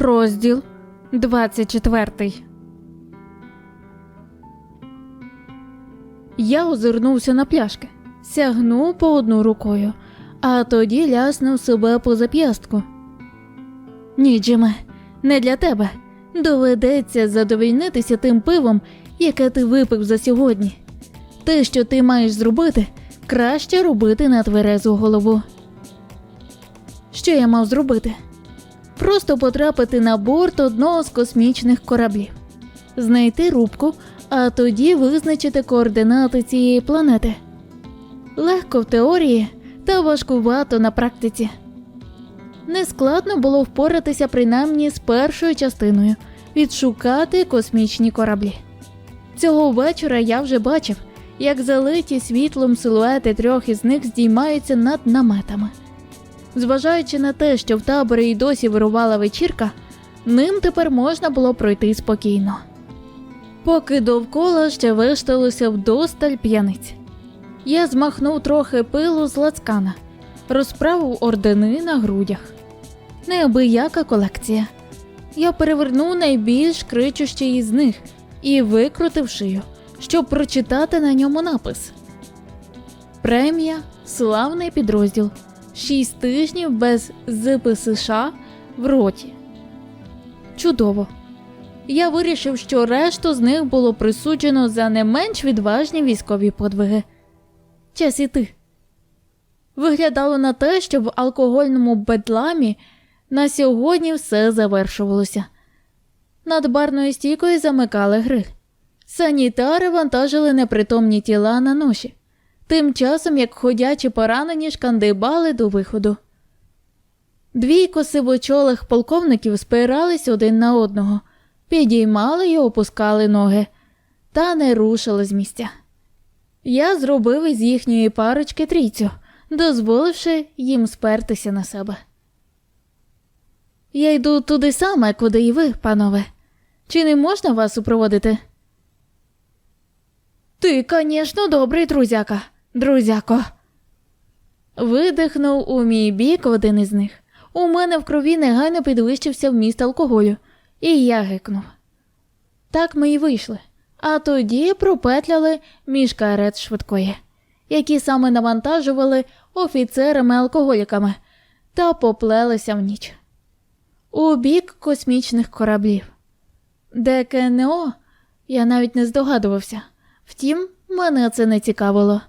Розділ 24 Я озирнувся на пляшки, сягнув по одну рукою, а тоді ляснув себе по зап'ястку. Ні, Джиме, не для тебе. Доведеться задовольнитися тим пивом, яке ти випив за сьогодні. Те, що ти маєш зробити, краще робити на тверезу голову. Що я мав зробити? Просто потрапити на борт одного з космічних кораблів, знайти рубку, а тоді визначити координати цієї планети. Легко в теорії та важкувато на практиці. Нескладно було впоратися принаймні з першою частиною відшукати космічні кораблі. Цього вечора я вже бачив, як залиті світлом силуети трьох із них здіймаються над наметами. Зважаючи на те, що в таборі й досі вирувала вечірка, ним тепер можна було пройти спокійно. Поки довкола ще вишталося вдосталь п'яниць. Я змахнув трохи пилу з лацкана, розправив ордени на грудях. Неабияка колекція. Я перевернув найбільш кричущий із них і викрутив шию, щоб прочитати на ньому напис. Премія славний підрозділ. Шість тижнів без ЗПСШ в роті. Чудово. Я вирішив, що решту з них було присуджено за не менш відважні військові подвиги. Час іти. Виглядало на те, що в алкогольному бедламі на сьогодні все завершувалося. Над барною стійкою замикали гриль. Санітари вантажили непритомні тіла на ноші, тим часом як ходячі поранені шкандибали до виходу. Двійко сивочолих полковників спирались один на одного, підіймали й опускали ноги, та не рушили з місця. Я зробив із їхньої парочки трійцю, дозволивши їм спертися на себе. Я йду туди саме, куди і ви, панове. Чи не можна вас супроводити? Ти, звісно, добрий друзяка, друзяко. Видихнув у мій бік один із них. У мене в крові негайно підвищився вміст алкоголю, і я гикнув. Так ми й вийшли, а тоді пропетляли між карет швидкої, які саме навантажували офіцерами-алкоголіками та поплелися в ніч. У бік космічних кораблів. Де КНО я навіть не здогадувався. Втім, мене це не цікавило.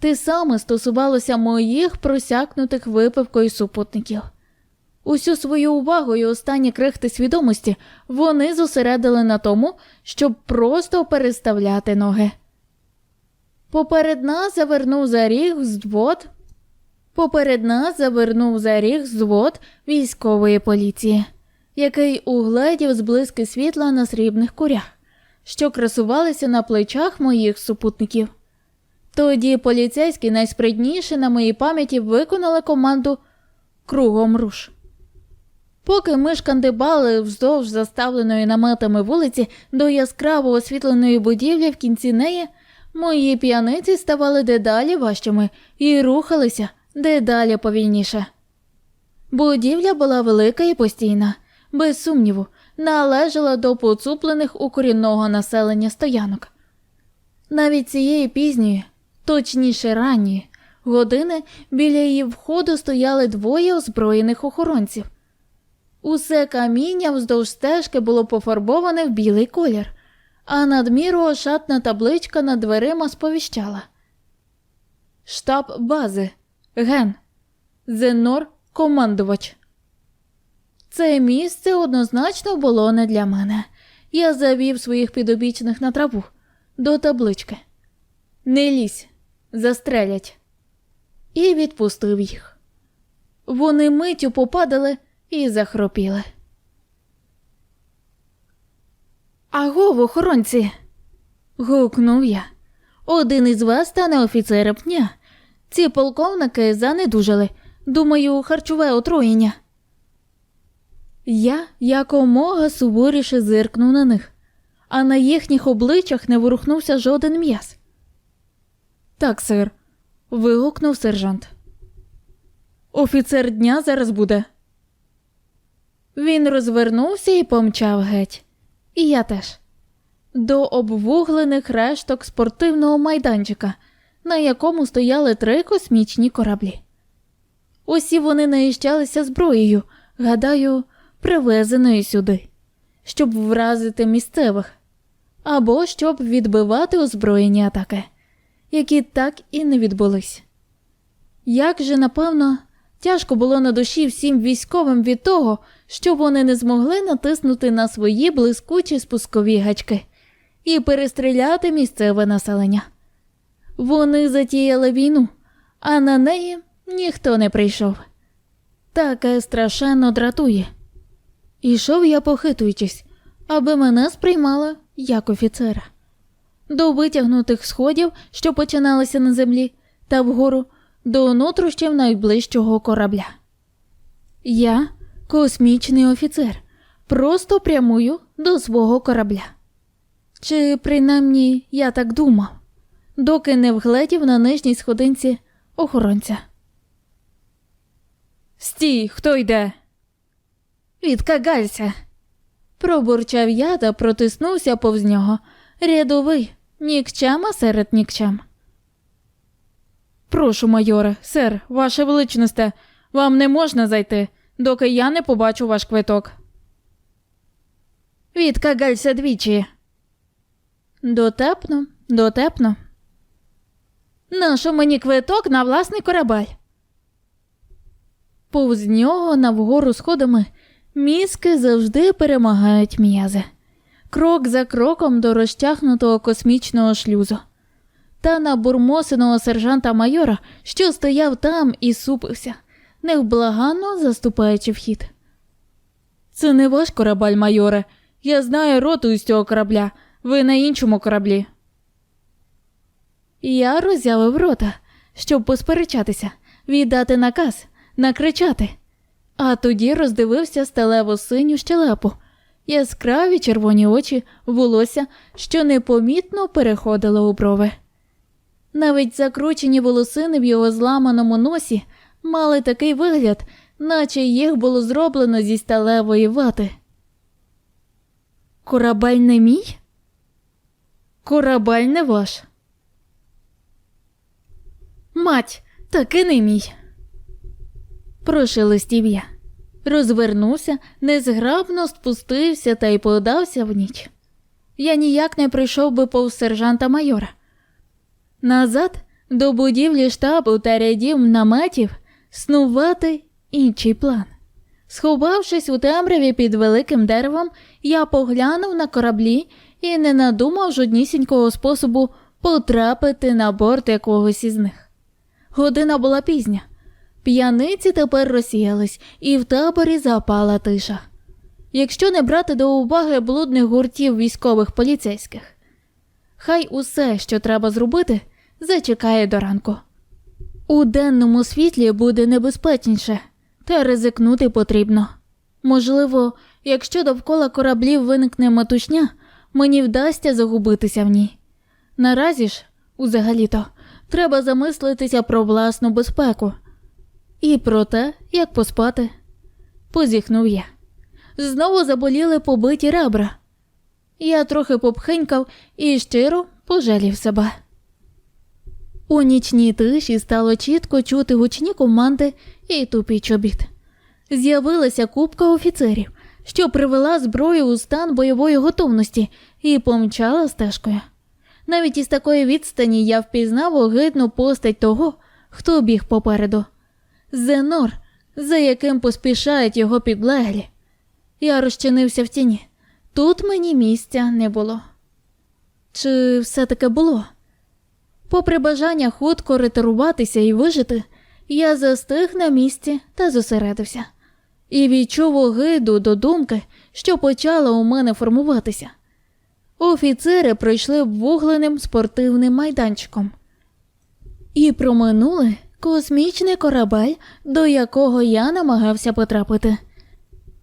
Те саме стосувалося моїх просякнутих випивкою супутників. Усю свою увагу і останні крихти свідомості вони зосередили на тому, щоб просто переставляти ноги. Поперед нас завернув за ріг взвод. Поперед нас завернув за ріг взвод військової поліції, який угледів зблиски світла на срібних курях, що красувалися на плечах моїх супутників. Тоді поліцейські найспритніші на моїй пам'яті виконали команду кругом руш. Поки ми шкандибали вздовж заставленої наметами вулиці до яскраво освітленої будівлі в кінці неї, мої п'яниці ставали дедалі важчими і рухалися дедалі повільніше. Будівля була велика і постійна, без сумніву, належала до поцуплених у корінного населення стоянок. Навіть цієї пізньої, точніше ранньої, години біля її входу стояли двоє озброєних охоронців. Усе каміння вздовж стежки було пофарбоване в білий колір, а надміру ошатна табличка над дверима сповіщала. Штаб бази Ген. Зенор командувач. Це місце однозначно було не для мене. Я завів своїх підобічних на траву до таблички. Не лізь, застрелять. І відпустив їх. Вони миттю попадали і захропіли. Агов, охоронці. гукнув я. Один із вас стане офіцером дня. Ці полковники занедужали. Думаю, харчове отруєння. Я якомога суворіше зиркнув на них, а на їхніх обличчях не ворухнувся жоден м'яз. Так, сир, вигукнув сержант. Офіцер дня зараз буде. Він розвернувся і помчав геть. І я теж. До обвуглених решток спортивного майданчика, на якому стояли три космічні кораблі. Усі вони наїжджалися зброєю, гадаю, привезеною сюди, щоб вразити місцевих, або щоб відбивати озброєні атаки, які так і не відбулись. Як же, напевно, тяжко було на душі всім військовим від того, що вони не змогли натиснути на свої блискучі спускові гачки і перестріляти місцеве населення. Вони затіяли війну, а на неї ніхто не прийшов. Таке страшенно дратує. Ішов я, похитуючись, аби мене сприймали як офіцера. До витягнутих сходів, що починалися на землі, та вгору до нутрощів найближчого корабля. Я космічний офіцер, просто прямую до свого корабля. Чи принаймні я так думав, доки не вгледів на нижній сходинці охоронця. Стій, хто йде? Відкагайся. Пробурчав я та протиснувся повз нього. Рядовий, нікчема серед нікчем. Прошу, майоре, сер, ваше величносте, вам не можна зайти, доки я не побачу ваш квиток. Відкагайся двічі. Дотепно, дотепно. Нащо мені квиток на власний корабель? Повз нього навгору сходами мізки завжди перемагають м'язи. Крок за кроком до розтягнутого космічного шлюзу. Та на бурмосиного сержанта майора, що стояв там і супився, невблаганно заступаючи в хід. Це не ваш корабель, майоре. Я знаю роту із цього корабля. Ви на іншому кораблі. Я роззявив рота, щоб посперечатися, віддати наказ, накричати, а тоді роздивився сталеву синю щелепу, яскраві червоні очі, волосся, що непомітно переходило у брови. Навіть закручені волосини в його зламаному носі мали такий вигляд, наче їх було зроблено зі сталевої вати. Корабель не мій? Корабель не ваш. Мать, таки не мій. Прошелестів я. Розвернувся, незграбно спустився та й подався в ніч. Я ніяк не прийшов би повз сержанта майора. Назад до будівлі штабу та рядів наметів снувати інший план. Сховавшись у темряві під великим деревом, я поглянув на кораблі і не надумав жоднісінького способу потрапити на борт якогось із них. Година була пізня. П'яниці тепер розсіялись, і в таборі запала тиша. Якщо не брати до уваги блудних гуртів військових поліцейських, хай усе, що треба зробити, зачекає до ранку. У денному світлі буде небезпечніше, та ризикнути потрібно. Можливо, якщо довкола кораблів виникне матушня, мені вдасться загубитися в ній. Наразі ж, узагалі-то, треба замислитися про власну безпеку і про те, як поспати. Позіхнув я. Знову заболіли побиті ребра. Я трохи попхинькав і щиро пожалів себе. У нічній тиші стало чітко чути гучні команди і тупі чобіт. З'явилася купка офіцерів, що привела зброю у стан бойової готовності і помчала стежкою. Навіть із такої відстані я впізнав огидну постать того, хто біг попереду. Зенор, за яким поспішають його підлеглі. Я розчинився в тіні. Тут мені місця не було. Чи все таки було? Попри бажання хутко ретируватися і вижити, я застиг на місці та зосередився, і відчув огиду до думки, що почала у мене формуватися. Офіцери пройшли вугленим спортивним майданчиком і проминули космічний корабель, до якого я намагався потрапити.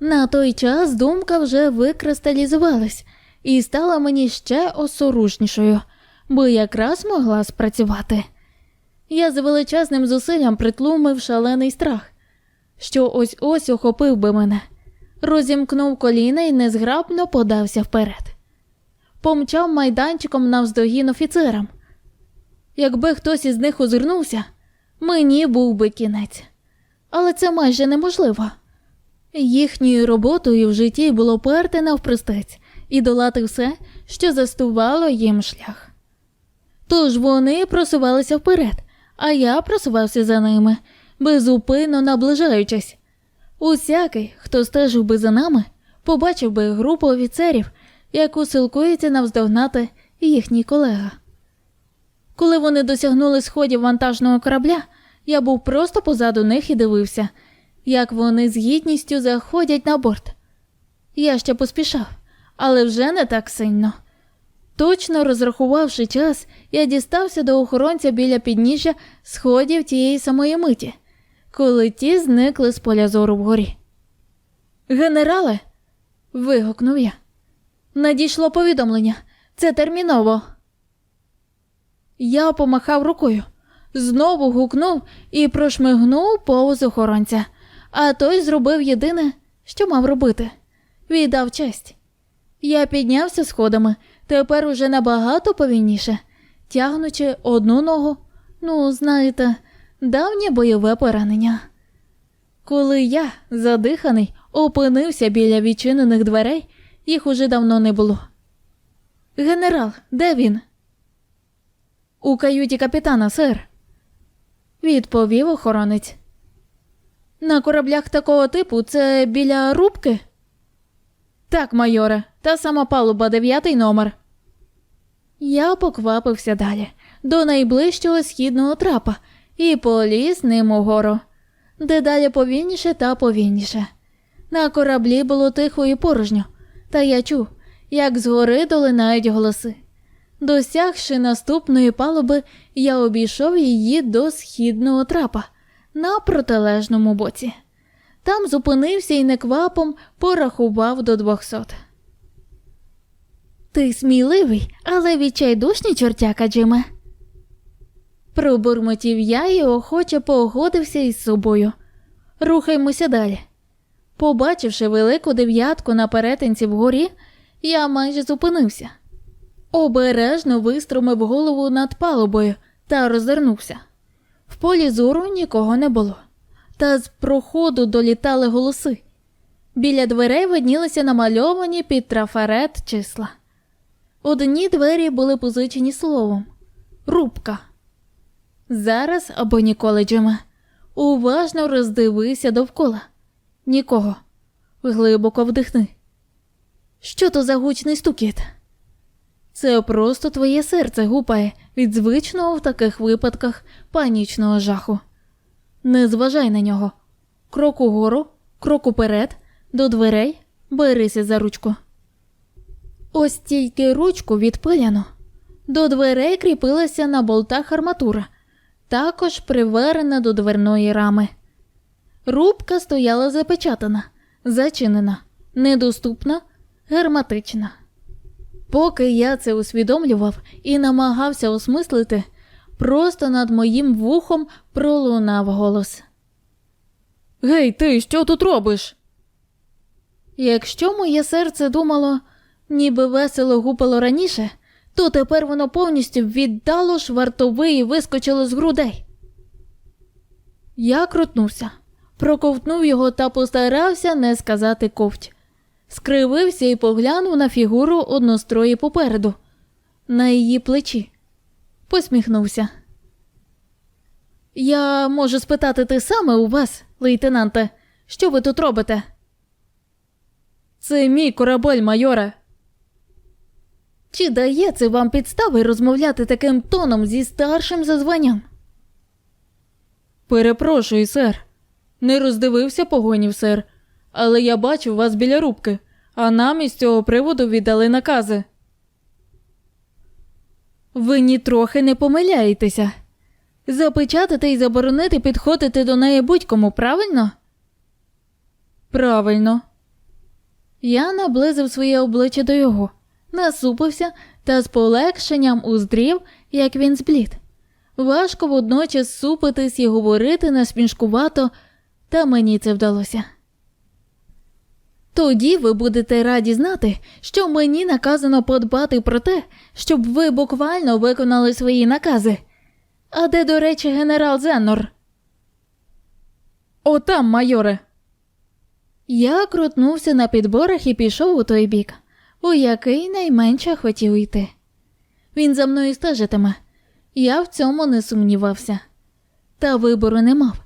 На той час думка вже викристалізувалась і стала мені ще осоружнішою, бо якраз могла спрацювати. Я з величезним зусиллям притлумив шалений страх, що ось ось охопив би мене, розімкнув коліна і незграбно подався вперед. Помчав майданчиком навздогін офіцерам. Якби хтось із них озирнувся, мені був би кінець. Але це майже неможливо. Їхньою роботою в житті було перти навпристець і долати все, що застувало їм шлях. Тож вони просувалися вперед, а я просувався за ними, безупинно наближаючись. Усякий, хто стежив би за нами, побачив би групу офіцерів, яку силкується навздогнати їхній колега. Коли вони досягнули сходів вантажного корабля, я був просто позаду них і дивився, як вони з гідністю заходять на борт. Я ще поспішав, але вже не так сильно. Точно розрахувавши час, я дістався до охоронця біля підніжжя сходів тієї самої миті, коли ті зникли з поля зору вгорі. Генерале. вигукнув я. Надійшло повідомлення. Це терміново. Я помахав рукою, знову гукнув і прошмигнув повз охоронця, а той зробив єдине, що мав робити віддав честь. Я піднявся сходами, тепер уже набагато повільніше, тягнучи одну ногу, ну, знаєте, давнє бойове поранення. Коли я, задиханий, опинився біля відчинених дверей, їх уже давно не було. Генерал, де він? У каюті капітана, сер, відповів охоронець. На кораблях такого типу це біля рубки? Так, майоре, та сама палуба, дев'ятий номер. Я поквапився далі, до найближчого східного трапа і поліз ним угору. Дедалі повільніше та повільніше. На кораблі було тихо і порожньо, та я чув, як згори долинають голоси. Досягши наступної палуби, я обійшов її до східного трапа на протилежному боці. Там зупинився і неквапом порахував до двохсот. Ти сміливий, але відчайдушний чортяка, Джиме. Пробурмотів я і охоче погодився із собою. Рухаймося далі. Побачивши велику дев'ятку на перетинці вгорі, я майже зупинився. Обережно виструмив голову над палубою та розвернувся. В полі зору нікого не було, та з проходу долітали голоси. Біля дверей виднілися намальовані під трафарет числа. Одні двері були позичені словом рубка. Зараз або ніколи, Джиме. Уважно роздивися довкола. Нікого. Глибоко вдихни. Що то за гучний стукіт? Це просто твоє серце гупає від звичного в таких випадках панічного жаху. Не зважай на нього. Крок угору, крок уперед, до дверей, берися за ручку. Ось тільки ручку відпиляно. До дверей кріпилася на болтах арматура, також приверена до дверної рами. Рубка стояла запечатана, зачинена, недоступна, герметична. Поки я це усвідомлював і намагався осмислити, просто над моїм вухом пролунав голос. Гей, ти що тут робиш? Якщо моє серце думало, ніби весело гупало раніше, то тепер воно повністю віддало швартовий і вискочило з грудей. Я крутнувся, проковтнув його та постарався не сказати ковть. Скривився і поглянув на фігуру однострої попереду, на її плечі. Посміхнувся. Я можу спитати те саме у вас, лейтенанте, що ви тут робите? Це мій корабель, майоре. Чи дає це вам підстави розмовляти таким тоном зі старшим за званням? Перепрошую, сер. Не роздивився погонів, сер, але я бачив вас біля рубки, а нам із цього приводу віддали накази. Ви нітрохи не помиляєтеся. Запечатати і заборонити підходити до неї будь-кому, правильно? Правильно. Я наблизив своє обличчя до його, насупився та з полегшенням уздрів, як він зблід. Важко водночас супитись і говорити насмішкувато, та мені це вдалося. Тоді ви будете раді знати, що мені наказано подбати про те, щоб ви буквально виконали свої накази. А де, до речі, генерал Зеннор? Отам, майоре. Я крутнувся на підборах і пішов у той бік, у який найменше хотів йти. Він за мною стежитиме. Я в цьому не сумнівався. Та вибору не мав.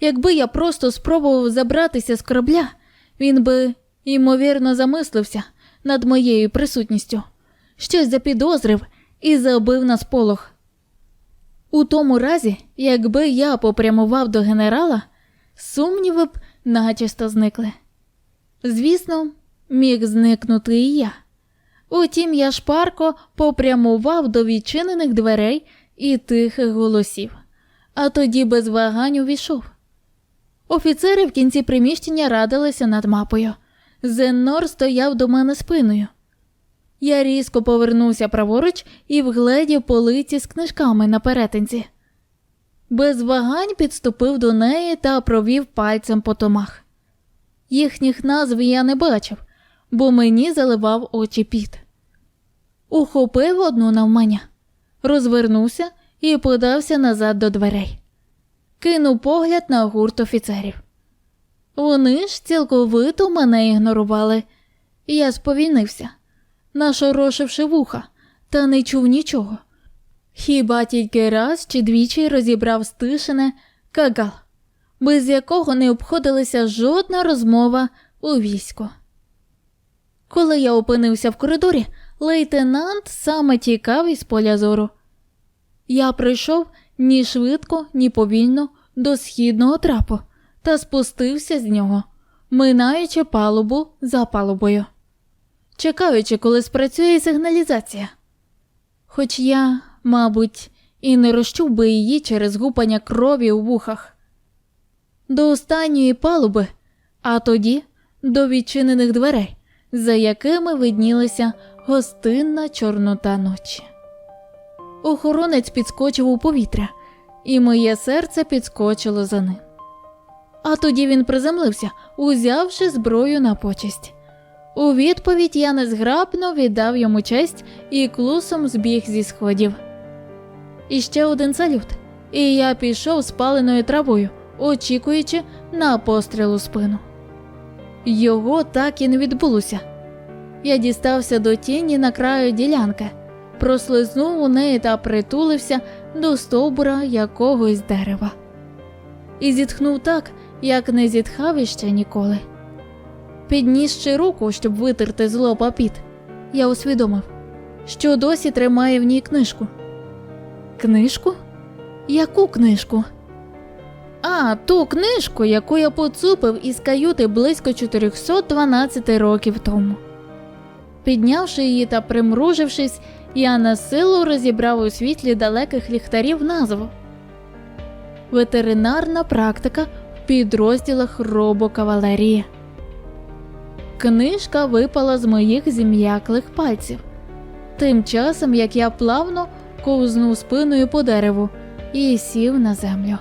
Якби я просто спробував забратися з корабля, він би, ймовірно, замислився над моєю присутністю, щось запідозрив і забив на сполох. У тому разі, якби я попрямував до генерала, сумніви б начисто зникли. Звісно, міг зникнути і я. Утім, я шпарко попрямував до відчинених дверей і тихих голосів, а тоді без вагань увійшов. Офіцери в кінці приміщення радилися над мапою. Зеннор стояв до мене спиною. Я різко повернувся праворуч і вгледів полиці з книжками на перетинці. Без вагань підступив до неї та провів пальцем по томах. Їхніх назв я не бачив, бо мені заливав очі піт. Ухопив одну навмання, розвернувся і подався назад до дверей. Кинув погляд на гурт офіцерів. Вони ж цілковито мене ігнорували. Я сповільнився, нашорошивши вуха, та не чув нічого. Хіба тільки раз чи двічі розібрав стишене кагал, без якого не обходилася жодна розмова у війську. Коли я опинився в коридорі, лейтенант саме тікав із поля зору. Я прийшов ні швидко, ні повільно до східного трапу та спустився з нього, минаючи палубу за палубою, чекаючи, коли спрацює сигналізація. Хоч я, мабуть, і не розчув би її через гупання крові у вухах. До останньої палуби, а тоді до відчинених дверей, за якими виднілася гостинна чорнота ночі. Охоронець підскочив у повітря, і моє серце підскочило за ним. А тоді він приземлився, узявши зброю на почесть. У відповідь я незграбно віддав йому честь і клусом збіг зі сходів. І ще один салют, і я пішов спаленою травою, очікуючи на постріл у спину. Його так і не відбулося. Я дістався до тіні на краю ділянки, прослизнув у неї та притулився до стовбура якогось дерева. І зітхнув так, як не зітхав іще ніколи. Піднісши руку, щоб витерти з лоба я усвідомив, що досі тримає в ній книжку. Книжку? Яку книжку? А, ту книжку, яку я поцупив із каюти близько 412 років тому. Піднявши її та примружившись, я на силу розібрав у світлі далеких ліхтарів назву Ветеринарна практика підрозділах робокавалерії. Книжка випала з моїх зім'яклих пальців, тим часом як я плавно ковзнув спиною по дереву і сів на землю.